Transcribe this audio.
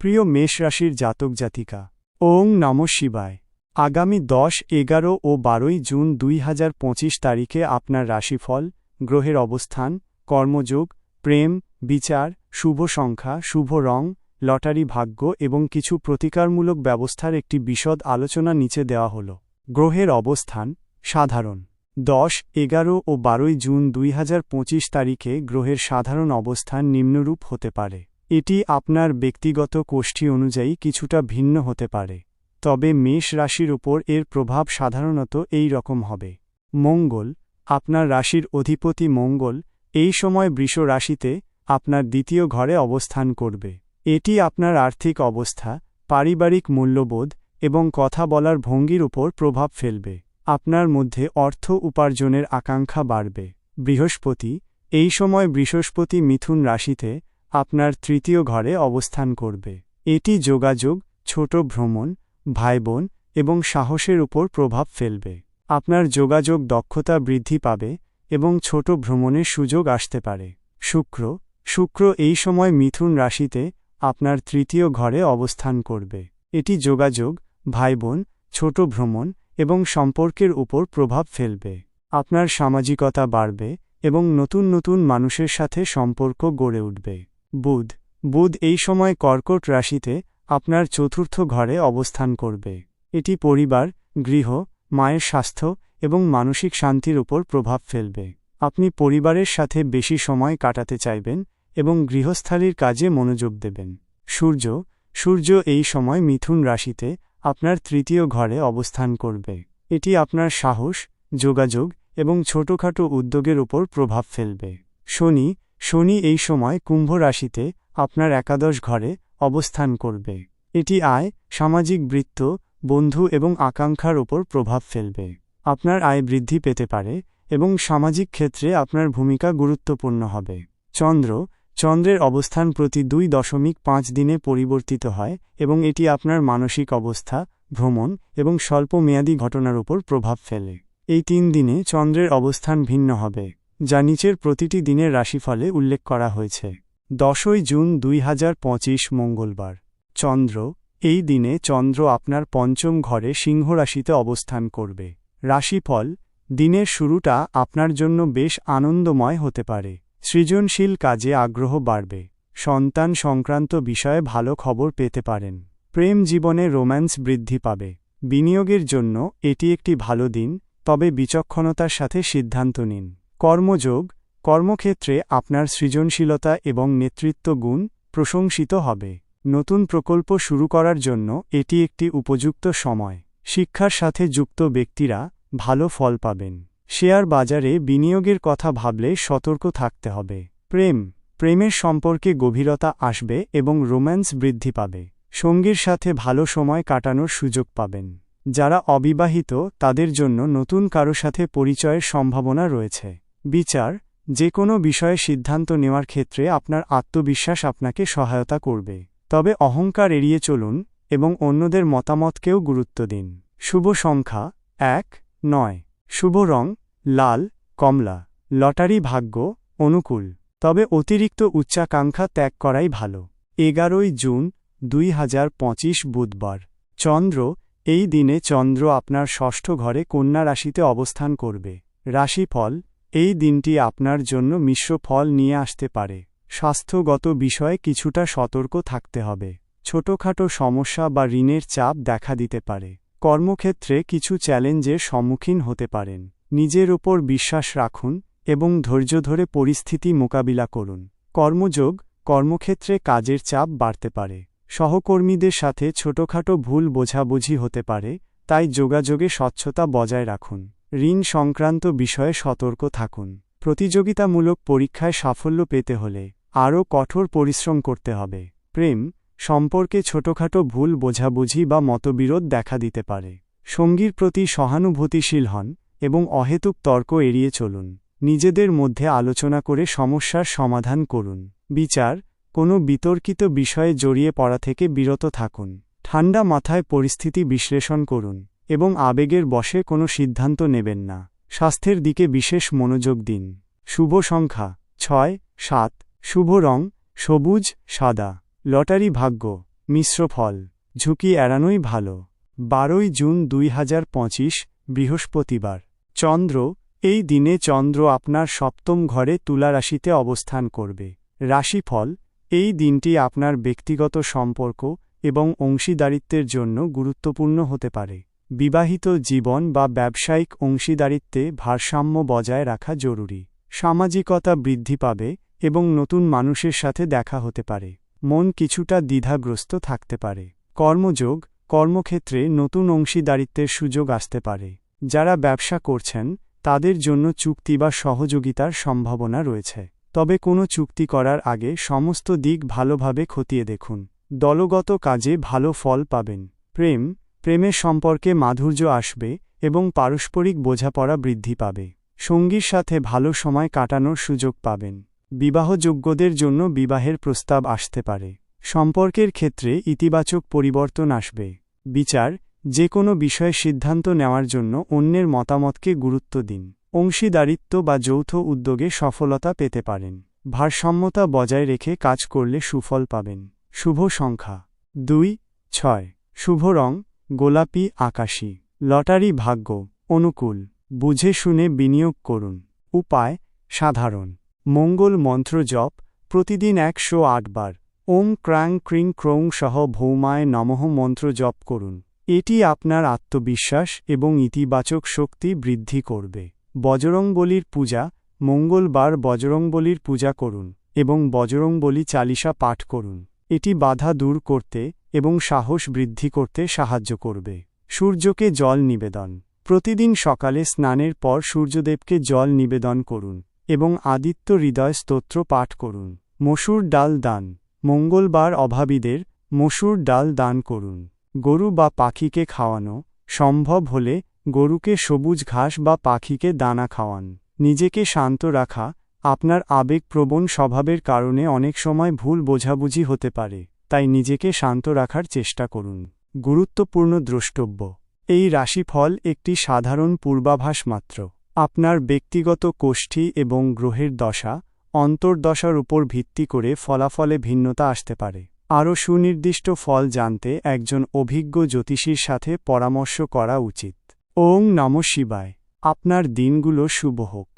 প্রিয় মেষ রাশির জাতক জাতিকা, ওং নম শিবায়। আগামী দশ, এগারো ও বারোই জুন দুই হাজার পঁচিশ তারিখে আপনার রাশিফল, গ্রহের অবস্থান, কর্মযোগ, প্রেম, বিচার, শুভ সংখ্যা, শুভ রং, লটারি ভাগ্য এবং কিছু প্রতিকারমূলক ব্যবস্থার একটি বিশদ আলোচনা নিচে দেওয়া হল। গ্রহের অবস্থান, সাধারণ। দশ, এগারো ও বারোই জুন দুই হাজার পঁচিশ তারিখে গ্রহের সাধারণ অবস্থান নিম্নরূপ হতে পারে। এটি আপনার ব্যক্তিগত কোষ্ঠী অনুযায়ী কিছুটা ভিন্ন হতে পারে, তবে মেষ রাশির উপর এর প্রভাব সাধারণত এই রকম হবে। মঙ্গল, আপনার রাশির অধিপতি মঙ্গল, এই সময় বৃষ রাশিতে আপনার দ্বিতীয় ঘরে অবস্থান করবে। এটি আপনার আর্থিক অবস্থা, পারিবারিক মূল্যবোধ এবং কথা বলার ভঙ্গির উপর প্রভাব ফেলবে। আপনার মধ্যে অর্থ উপার্জনের আকাঙ্ক্ষা বাড়বে। বৃহস্পতি, এই সময় বৃহস্পতি মিথুন রাশিতে আপনার তৃতীয় ঘরে অবস্থান করবে। এটি যোগাযোগ, ছোট ভ্রমণ, ভাইবোন এবং সাহসের উপর প্রভাব ফেলবে। আপনার যোগাযোগ দক্ষতা বৃদ্ধি পাবে এবং ছোট ভ্রমণের সুযোগ আসতে পারে। শুক্র শুক্র এই সময় মিথুন রাশিতে আপনার তৃতীয় ঘরে অবস্থান করবে। এটি যোগাযোগ, ভাইবোন, ছোট ভ্রমণ এবং সম্পর্কের উপর প্রভাব ফেলবে। আপনার সামাজিকতা বাড়বে এবং নতুন নতুন মানুষের সাথে সম্পর্ক গড়ে উঠবে। বুধ। বুধ এই সময় কর্কট রাশিতে আপনার চতুর্থ ঘরে অবস্থান করবে। এটি পরিবার, গৃহ, মায়ের স্বাস্থ্য এবং মানসিক শান্তির উপর প্রভাব ফেলবে। আপনি পরিবারের সাথে বেশি সময় কাটাতে চাইবেন এবং গৃহস্থালির কাজে মনোযোগ দেবেন। সূর্য। সূর্য এই সময় মিথুন রাশিতে আপনার তৃতীয় ঘরে অবস্থান করবে। এটি আপনার সাহস, যোগাযোগ এবং ছোটখাটো উদ্যোগের উপর প্রভাব ফেলবে। শনি। শনি এই সময় কুম্ভ রাশিতে আপনার একাদশ ঘরে অবস্থান করবে। এটি আয়, সামাজিক বৃত্ত, বন্ধু এবং আকাঙ্ক্ষার উপর প্রভাব ফেলবে। আপনার আয় বৃদ্ধি পেতে পারে এবং সামাজিক ক্ষেত্রে আপনার ভূমিকা গুরুত্বপূর্ণ হবে। চন্দ্র, চন্দ্রের অবস্থান প্রতি দুই দশমিক পাঁচ দিনে পরিবর্তিত হয় এবং এটি আপনার মানসিক অবস্থা, ভ্রমণ এবং স্বল্পমেয়াদী ঘটনার উপর প্রভাব ফেলে। এই তিন দিনে চন্দ্রের অবস্থান ভিন্ন হবে। যা নিচের প্রতিটি দিনের রাশিফলে উল্লেখ করা হয়েছে। দশই জুন দুই হাজার পঁচিশ মঙ্গলবার। চন্দ্র, এই দিনে চন্দ্র আপনার পঞ্চম ঘরে সিংহ রাশিতে অবস্থান করবে। রাশিফল, দিনের শুরুটা আপনার জন্য বেশ আনন্দময় হতে পারে। সৃজনশীল কাজে আগ্রহ বাড়বে। সন্তান সংক্রান্ত বিষয়ে ভালো খবর পেতে পারেন। প্রেম জীবনে রোম্যান্স বৃদ্ধি পাবে। বিনিয়োগের জন্য এটি একটি ভালো দিন, তবে বিচক্ষণতার সাথে সিদ্ধান্ত নিন। কর্মযোগ, কর্মক্ষেত্রে আপনার সৃজনশীলতা এবং নেতৃত্ব গুণ প্রশংসিত হবে। নতুন প্রকল্প শুরু করার জন্য এটি একটি উপযুক্ত সময়। শিক্ষার সাথে যুক্ত ব্যক্তিরা ভালো ফল পাবেন। শেয়ার বাজারে বিনিয়োগের কথা ভাবলে সতর্ক থাকতে হবে। প্রেম, প্রেমের সম্পর্কে গভীরতা আসবে এবং রোম্যান্স বৃদ্ধি পাবে। সঙ্গীর সাথে ভালো সময় কাটানোর সুযোগ পাবেন। যারা অবিবাহিত, তাদের জন্য নতুন কারও সাথে পরিচয়ের সম্ভাবনা রয়েছে। বিচার যে কোনো বিষয়ে সিদ্ধান্ত নেওয়ার ক্ষেত্রে আপনার আত্মবিশ্বাস আপনাকে সহায়তা করবে। তবে অহংকার এড়িয়ে চলুন এবং অন্যদের মতামতকেও গুরুত্ব দিন। শুভ সংখ্যা, এক, নয়। শুভ রং, লাল, কমলা। লটারি ভাগ্য, অনুকূল। তবে অতিরিক্ত উচ্চাকাঙ্ক্ষা ত্যাগ করাই ভালো। এগারোই জুন, দুই পঁচিশ বুধবার। চন্দ্র, এই দিনে চন্দ্র আপনার ষষ্ঠ ঘরে কন্যা রাশিতে অবস্থান করবে। রাশিফল এই দিনটি আপনার জন্য মিশ্র ফল নিয়ে আসতে পারে। স্বাস্থ্যগত বিষয়ে কিছুটা সতর্ক থাকতে হবে। ছোটখাটো সমস্যা বা ঋণের চাপ দেখা দিতে পারে। কর্মক্ষেত্রে কিছু চ্যালেঞ্জের সম্মুখীন হতে পারেন। নিজের ওপর বিশ্বাস রাখুন এবং ধৈর্য ধরে পরিস্থিতি মোকাবিলা করুন। কর্মযোগ, কর্মক্ষেত্রে কাজের চাপ বাড়তে পারে। সহকর্মীদের সাথে ছোটখাটো ভুল বোঝাবুঝি হতে পারে, তাই যোগাযোগে স্বচ্ছতা বজায় রাখুন। ঋণ সংক্রান্ত বিষয়ে সতর্ক থাকুন। প্রতিযোগিতামূলক পরীক্ষায় সাফল্য পেতে হলে আরও কঠোর পরিশ্রম করতে হবে। প্রেম সম্পর্কে ছোটখাটো ভুল বোঝাবুঝি বা মতবিরোধ দেখা দিতে পারে। সঙ্গীর প্রতি সহানুভূতিশীল হন এবং অহেতুক তর্ক এড়িয়ে চলুন। নিজেদের মধ্যে আলোচনা করে সমস্যার সমাধান করুন। বিচার, কোনো বিতর্কিত বিষয়ে জড়িয়ে পড়া থেকে বিরত থাকুন। ঠান্ডা মাথায় পরিস্থিতি বিশ্লেষণ করুন। এবং আবেগের বশে কোনো সিদ্ধান্ত নেবেন না। স্বাস্থ্যের দিকে বিশেষ মনোযোগ দিন। শুভ সংখ্যা, ছয়, সাত, শুভ রং, সবুজ, সাদা। লটারি ভাগ্য, মিশ্র ফল। ঝুঁকি এড়ানোই ভালো। বারোই জুন দুই হাজার পঁচিশ, বৃহস্পতিবার। চন্দ্র, এই দিনে চন্দ্র আপনার সপ্তম ঘরে তুলা রাশিতে অবস্থান করবে। রাশিফল, এই দিনটি আপনার ব্যক্তিগত সম্পর্ক এবং অংশীদারিত্বের জন্য গুরুত্বপূর্ণ হতে পারে। বিবাহিত জীবন বা ব্যবসায়িক অংশীদারিত্বে ভারসাম্য বজায় রাখা জরুরি। সামাজিকতা বৃদ্ধি পাবে এবং নতুন মানুষের সাথে দেখা হতে পারে। মন কিছুটা দ্বিধাগ্রস্ত থাকতে পারে। কর্মযোগ, কর্মক্ষেত্রে নতুন অংশীদারিত্বের সুযোগ আসতে পারে। যারা ব্যবসা করছেন, তাদের জন্য চুক্তি বা সহযোগিতার সম্ভাবনা রয়েছে। তবে কোনো চুক্তি করার আগে সমস্ত দিক ভালোভাবে খতিয়ে দেখুন। দলগত কাজে ভালো ফল পাবেন। প্রেম প্রেমের সম্পর্কে মাধুর্য আসবে এবং পারস্পরিক বোঝাপড়া বৃদ্ধি পাবে। সঙ্গীর সাথে ভালো সময় কাটানোর সুযোগ পাবেন। বিবাহযোগ্যদের জন্য বিবাহের প্রস্তাব আসতে পারে। সম্পর্কের ক্ষেত্রে ইতিবাচক পরিবর্তন আসবে। বিচার যে কোনো বিষয়ে সিদ্ধান্ত নেওয়ার জন্য অন্যের মতামতকে গুরুত্ব দিন। অংশীদারিত্ব বা যৌথ উদ্যোগে সফলতা পেতে পারেন। ভারসাম্যতা বজায় রেখে কাজ করলে সুফল পাবেন। শুভ সংখ্যা। দুই, ছয়। শুভ রং গোলাপি আকাশী। লটারি ভাগ্য, অনুকূল। বুঝে শুনে বিনিয়োগ করুন। উপায়, সাধারণ। মঙ্গল মন্ত্র জপ, প্রতিদিন একশো আটবার ওম ক্রাং ক্রিং ক্রৌং সহ ভৌমায় নমঃ মন্ত্র জপ করুন। এটি আপনার আত্মবিশ্বাস এবং ইতিবাচক শক্তি বৃদ্ধি করবে। বজরংবলির পূজা, মঙ্গলবার বজরংবলির পূজা করুন এবং বজরংবলী চালিসা পাঠ করুন। এটি বাধা দূর করতে এবং সাহস বৃদ্ধি করতে সাহায্য করবে। সূর্যকে জল নিবেদন। প্রতিদিন সকালে স্নানের পর সূর্যদেবকে জল নিবেদন করুন এবং আদিত্য হৃদয় স্তোত্র পাঠ করুন। মসুর ডাল দান। মঙ্গলবার অভাবীদের মসুর ডাল দান করুন। গরু বা পাখিকে খাওয়ানো সম্ভব হলে গরুকে সবুজ ঘাস বা পাখিকে দানা খাওয়ান। নিজেকে শান্ত রাখা আপনার আবেগপ্রবণ স্বভাবের কারণে অনেক সময় ভুল বোঝাবুঝি হতে পারে। তাই নিজেকে শান্ত রাখার চেষ্টা করুন। গুরুত্বপূর্ণ দ্রষ্টব্য। এই রাশিফল একটি সাধারণ পূর্বাভাস মাত্র। আপনার ব্যক্তিগত কোষ্ঠী এবং গ্রহের দশা অন্তর্দশার উপর ভিত্তি করে ফলাফলে ভিন্নতা আসতে পারে। আরও সুনির্দিষ্ট ফল জানতে একজন অভিজ্ঞ জ্যোতিষীর সাথে পরামর্শ করা উচিত। ওং নম শিবায়। আপনার দিনগুলো শুভ হোক।